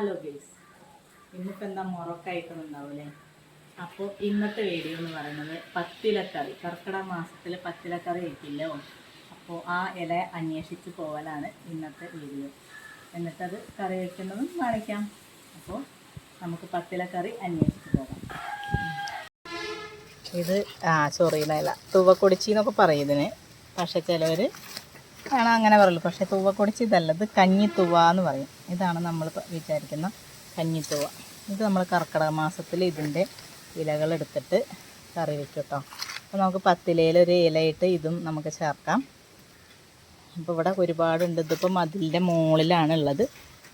Hello guys ഇന്നിപ്പോൾ എന്താ മുറക്കായിട്ടുണ്ടാവില്ലേ അപ്പോൾ ഇന്നത്തെ വീഡിയോ എന്ന് പറയുന്നത് പത്തിലക്കറി. കർക്കിടക മാസത്തിൽ പത്തിലക്കറി വയ്ക്കില്ലോ അപ്പോൾ ആ ഇല അന്വേഷിച്ച് പോകലാണ് ഇന്നത്തെ വീഡിയോ എന്നിട്ടത് കറി വയ്ക്കുന്നതും കാണിക്കാം. അപ്പോൾ നമുക്ക് പത്തിലക്കറി അന്വേഷിച്ച് പോകാം. ഇത് ആ ചൊറിയില ഇല തുവക്കൊടിച്ചി എന്നൊക്കെ പറയും ഇതിന്. പക്ഷെ ചിലവർ ആണ് അങ്ങനെ പറയുള്ളൂ. പക്ഷേ തൂവ കുടിച്ച് ഇതല്ല. ഇത് കഞ്ഞിത്തൂവ എന്ന് പറയും. ഇതാണ് നമ്മൾ വിചാരിക്കുന്ന കഞ്ഞിത്തൂവ. ഇത് നമ്മൾ കർക്കിടക മാസത്തിൽ ഇതിന്റെ ഇലകൾ എടുത്തിട്ട് കറി വെക്കും കേട്ടോ അപ്പോൾ നമുക്ക് പത്തിലയിലൊരു ഇലയിട്ട് ഇതും നമുക്ക് ചേർക്കാം. അപ്പോൾ ഇവിടെ ഒരുപാടുണ്ട്. ഇതിപ്പം അതിന്റെ മുകളിലാണ് ഉള്ളത്.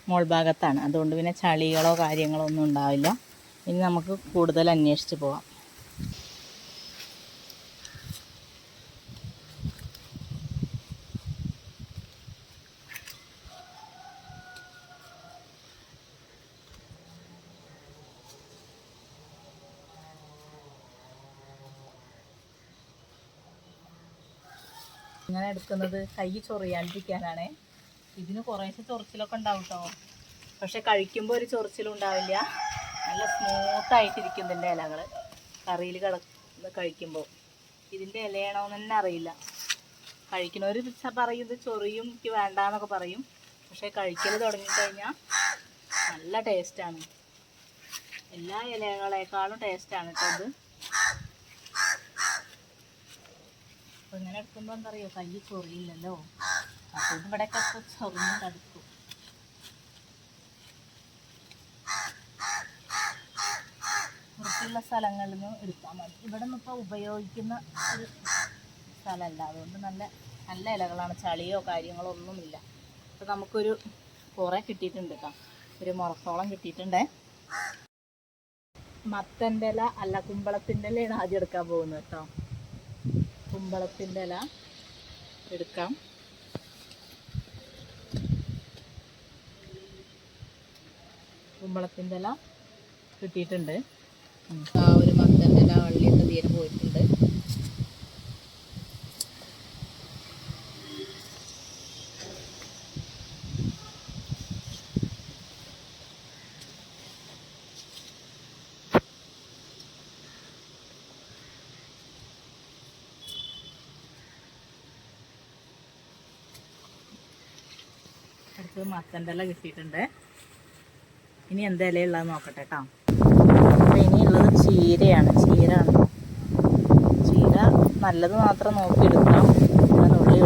മോൾ ഭാഗത്താണ്. അതുകൊണ്ട് പിന്നെ ചളികളോ കാര്യങ്ങളോ ഒന്നും ഉണ്ടാവില്ല. ഇനി നമുക്ക് കൂടുതൽ അന്വേഷിച്ച് പോവാം. ഇങ്ങനെ എടുക്കുന്നത് കൈ ചൊറിയാണ്ടിരിക്കാനാണ്. ഇതിന് കുറേശ്ശെ ചൊറിച്ചിലൊക്കെ ഉണ്ടാവും കേട്ടോ പക്ഷെ കഴിക്കുമ്പോൾ ഒരു ചൊറിച്ചിലും ഉണ്ടാവില്ല. നല്ല സ്മൂത്തായിട്ടിരിക്കും ഇതിന്റെ ഇലകൾ കറിയിൽ കിട കഴിക്കുമ്പോൾ ഇതിന്റെ ഇലയാണോന്ന് തന്നെ അറിയില്ല. കഴിക്കണവർ പറയും ഇത് ചൊറിയും എനിക്ക് വേണ്ടാന്നൊക്കെ പറയും. പക്ഷെ കഴിക്കൽ തുടങ്ങിക്കഴിഞ്ഞാൽ നല്ല ടേസ്റ്റാണ് എല്ലാ ഇലകളേക്കാളും ടേസ്റ്റാണ് കേട്ടോ ഇത്. അപ്പോൾ ഇങ്ങനെ എടുക്കുമ്പോൾ എന്താ പറയുക കൈ ചൊറിയില്ലല്ലോ. അപ്പോൾ ഇവിടെ ഇപ്പോൾ ചൊറിഞ്ഞ് കടുക്കും സ്ഥലങ്ങളിൽ നിന്ന് എടുത്താൽ മതി. ഇവിടെ നിന്ന് ഇപ്പോൾ ഉപയോഗിക്കുന്ന ഒരു സ്ഥലമല്ല അതുകൊണ്ട് നല്ല നല്ല ഇലകളാണ്. ചളിയോ കാര്യങ്ങളോ ഒന്നുമില്ല. അപ്പോൾ നമുക്കൊരു കുറേ കിട്ടിയിട്ടുണ്ട് കേട്ടോ ഒരു മുറത്തോളം കിട്ടിയിട്ടുണ്ടേ. മത്തന്റെ ഇല അല്ല കുമ്പളത്തിന്റെ ഇലയാണ് ആദ്യം എടുക്കാൻ പോകുന്നത് കേട്ടോ കുമ്പളത്തിന്റെ ഇല എടുക്കാം. കുമ്പളത്തിന്റെ ഇല കിട്ടിയിട്ടുണ്ട്. ആ ഒരു മത്തന്റെ ഇല വള്ളിയൊക്കെ തീരെ പോയിട്ടുണ്ട്. അടുത്ത് മത്തന്റെ ഇല കിട്ടിയിട്ടുണ്ട്. ഇനി എന്താ ഇലയുള്ളത് നോക്കട്ടെ കേട്ടോ അപ്പോൾ ഇനിയുള്ളത് ചീരയാണ്. ചീര ആണ് ചീര നല്ലത് മാത്രം നോക്കിയെടുക്കാം അതിനുള്ളിൽ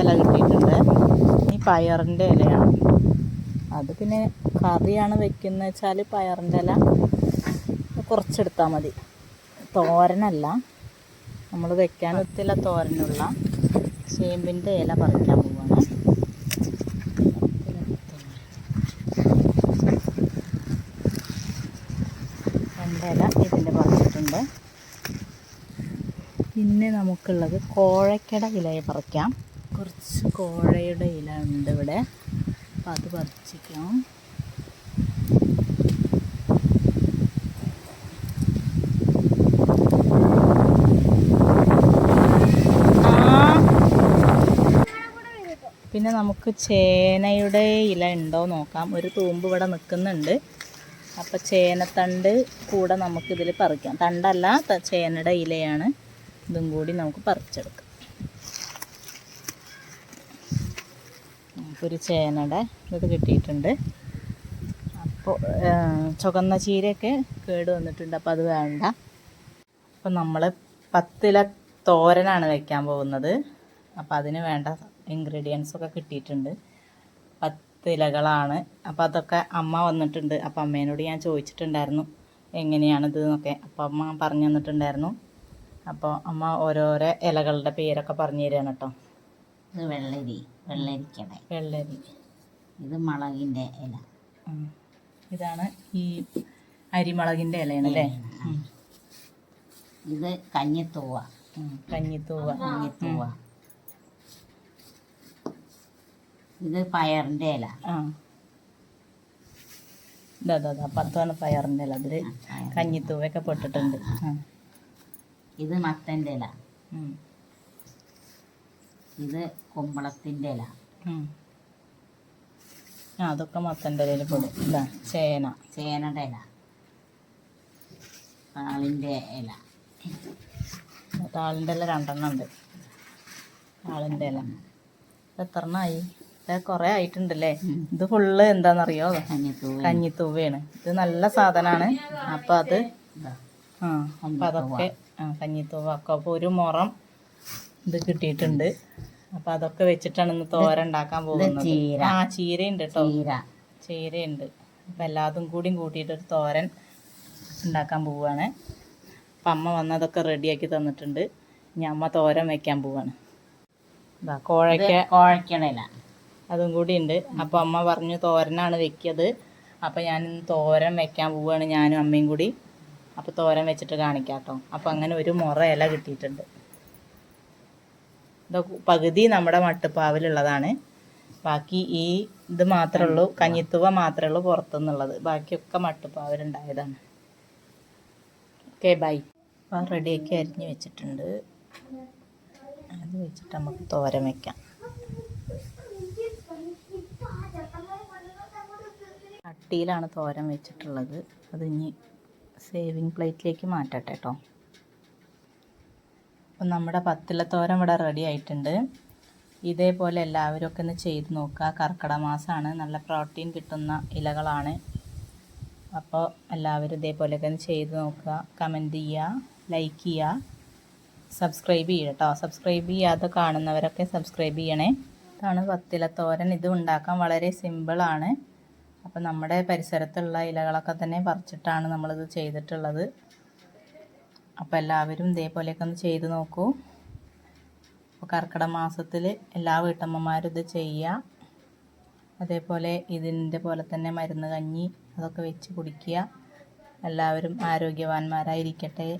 ഇല കിട്ടിയിട്ടുണ്ട്. ഇനി പയറിന്റെ ഇലയാണ്. അത് പിന്നെ കറിയാണ് വെക്കുന്നത് വെച്ചാൽ പയറിന്റെ ഇല കുറച്ചെടുത്താൽ മതി. തോരനല്ല. നമ്മൾ വെക്കാൻ ഒത്തില്ല തോരനുള്ള ചേമ്പിന്റെ ഇല പറിക്കാൻ പോവാണ്. രണ്ടില ഇതിന്റെ പറിച്ചിട്ടുണ്ട്. പിന്നെ നമുക്കുള്ളത് കോഴക്കട ഇലയെ പറിക്കാം. കുറച്ച് കോഴയുടെ ഇല ഉണ്ട് ഇവിടെ. അപ്പം അത് പറിച്ചിക്കാം. പിന്നെ നമുക്ക് ചേനയുടെ ഇല ഉണ്ടോ നോക്കാം. ഒരു തൂമ്പ് ഇവിടെ നിൽക്കുന്നുണ്ട്. അപ്പോൾ ചേനത്തണ്ട് കൂടെ നമുക്കിതിൽ പറിക്കാം. തണ്ടല്ല ചേനയുടെ ഇലയാണ്. ഇതും കൂടി നമുക്ക് പറിച്ചെടുക്കാം. നമുക്കൊരു ചേനയുടെ ഇത് കിട്ടിയിട്ടുണ്ട്. അപ്പോൾ ചുവന്ന ചീരയൊക്കെ കേട് വന്നിട്ടുണ്ട്. അപ്പോൾ അത് വേണ്ട. അപ്പോൾ നമ്മൾ പത്തില തോരനാണ് വയ്ക്കാൻ പോകുന്നത്. അപ്പോൾ അതിന് വേണ്ട ഇൻഗ്രീഡിയൻസ് ഒക്കെ കിട്ടിയിട്ടുണ്ട്. പത്തിലകളാണ്. അപ്പോൾ അതൊക്കെ അമ്മ വന്നിട്ടുണ്ട്. അപ്പോൾ അമ്മേനോട് ഞാൻ ചോദിച്ചിട്ടുണ്ടായിരുന്നു എങ്ങനെയാണിത് എന്നൊക്കെ. അപ്പോൾ അമ്മ പറഞ്ഞു തന്നിട്ടുണ്ടായിരുന്നു. അപ്പോൾ അമ്മ ഓരോരോ ഇലകളുടെ പേരൊക്കെ പറഞ്ഞു തരികയാണ് കേട്ടോ. ഇത് വെള്ളരി വെള്ളരിക്കട. വെള്ളരി. ഇത് മുളകിന്റെ ഇല. ഇതാണ് ഈ അരിമുളകിന്റെ ഇലയാണ് അല്ലേ. ഇത് കഞ്ഞിത്തൂവ. കഞ്ഞിത്തൂവ. കഞ്ഞിത്തൂവ. ഇത് പയറിന്റെ ഇല. ആ. ഇതാ ഇതാ പത്താണ് പയറിന്റെ ഇല. അതിൽ. കഞ്ഞിത്തൂവൊക്കെ പൊട്ടിട്ടുണ്ട്. ഇത് മത്തന്റെ ഇല. ഇത് കുമ്പളത്തിന്റെ ഇല. ആ അതൊക്കെ മത്തന്റെ ഇലയിൽ പെടും. ഇതാ ചേന. ചേനയുടെ ഇല. താളിന്റെ ഇല. താളിന്റെ ഇല രണ്ടെണ്ണം ഉണ്ട്. താളിന്റെ ഇല. എത്ര എണ്ണമായി കുറേ ആയിട്ടുണ്ടല്ലേ? ഇത് ഫുള്ള് എന്താണെന്നറിയോ കഞ്ഞിത്തൂവാണ്. കഞ്ഞിത്തൂവയാണ് ഇത് നല്ല സാധനമാണ് അപ്പം അത് ആ അപ്പം അതൊക്കെ ആ കഞ്ഞിത്തൂവ ഒക്കെ അപ്പോൾ ഒരു മുറം ഇത് കിട്ടിയിട്ടുണ്ട്. അപ്പം അതൊക്കെ വെച്ചിട്ടാണ് ഇന്ന് തോര ഉണ്ടാക്കാൻ പോകുന്നത്. ആ ചീരയുണ്ട് കേട്ടോ ചീര. ചീരയുണ്ട്. അപ്പം എല്ലാതും കൂടിയും കൂട്ടിയിട്ട് ഒരു തോരൻ ഉണ്ടാക്കാൻ പോവുകയാണ് അപ്പം അമ്മ വന്നതൊക്കെ റെഡിയാക്കി തന്നിട്ടുണ്ട്. ഇനി അമ്മ തോരൻ വെക്കാൻ പോവാണ്. കോഴക്ക കോഴക്കണല്ല കോഴയ്ക്ക കോഴയ്ക്കയുടെ ഇല അതും കൂടി ഉണ്ട് അപ്പോൾ അമ്മ പറഞ്ഞു തോരനാണ് വെക്കിയത്. അപ്പോൾ ഞാൻ തോരൻ വെക്കാൻ പോവുകയാണ് ഞാനും അമ്മയും കൂടി. അപ്പോൾ തോരൻ വെച്ചിട്ട് കാണിക്കാം കേട്ടോ അപ്പോൾ അങ്ങനെ ഒരു മുറ ഇല കിട്ടിയിട്ടുണ്ട്. ഇതൊക്കെ പകുതി നമ്മുടെ മട്ടുപ്പാവിലുള്ളതാണ്. ബാക്കി ഈ ഇത് മാത്രമേ ഉള്ളൂ കഞ്ഞിത്തുവ മാത്രമേ ഉള്ളൂ പുറത്തുനിന്നുള്ളത്. ബാക്കിയൊക്കെ മട്ടുപ്പാവിലുണ്ടായതാണ്. Okay bye. അപ്പം റെഡിയാക്കി അരിഞ്ഞ് വെച്ചിട്ടുണ്ട്. അത് വെച്ചിട്ട് നമുക്ക് തോരൻ വെക്കാം. ചട്ടിയിലാണ് തോരൻ വെച്ചിട്ടുള്ളത്. അത് ഇനി സേവിങ് പ്ലേറ്റിലേക്ക് മാറ്റട്ടെ കേട്ടോ അപ്പം നമ്മുടെ പത്തില തോരൻ ഇവിടെ റെഡി ആയിട്ടുണ്ട്. ഇതേപോലെ എല്ലാവരും ഒക്കെ ഒന്ന് ചെയ്ത് നോക്കുക. കർക്കിടക മാസമാണ്. നല്ല പ്രോട്ടീൻ കിട്ടുന്ന ഇലകളാണ്. അപ്പോൾ എല്ലാവരും ഇതേപോലെയൊക്കെ ഒന്ന് ചെയ്ത് നോക്കുക. കമന്റ് ചെയ്യുക. ലൈക്ക് ചെയ്യുക. സബ്സ്ക്രൈബ് ചെയ്യുക കേട്ടോ സബ്സ്ക്രൈബ് ചെയ്യാതെ കാണുന്നവരൊക്കെ സബ്സ്ക്രൈബ് ചെയ്യണേ. ഇതാണ് പത്തിലത്തോരൻ ഇത് ഉണ്ടാക്കാൻ വളരെ സിമ്പിളാണ്. അപ്പം നമ്മുടെ പരിസരത്തുള്ള ഇലകളൊക്കെ തന്നെ പറിച്ചിട്ടാണ് നമ്മളിത് ചെയ്തിട്ടുള്ളത്. അപ്പോൾ എല്ലാവരും ഇതേപോലെയൊക്കെ ഒന്ന് ചെയ്ത് നോക്കൂ. അപ്പോൾ കർക്കിടക മാസത്തിൽ എല്ലാ വീട്ടമ്മമാരും ഇത് ചെയ്യുക അതേപോലെ ഇതിന്റെ പോലെ തന്നെ മരുന്ന് കഞ്ഞി അതൊക്കെ വെച്ച് കുടിക്കുക. എല്ലാവരും ആരോഗ്യവാന്മാരായിരിക്കട്ടെ.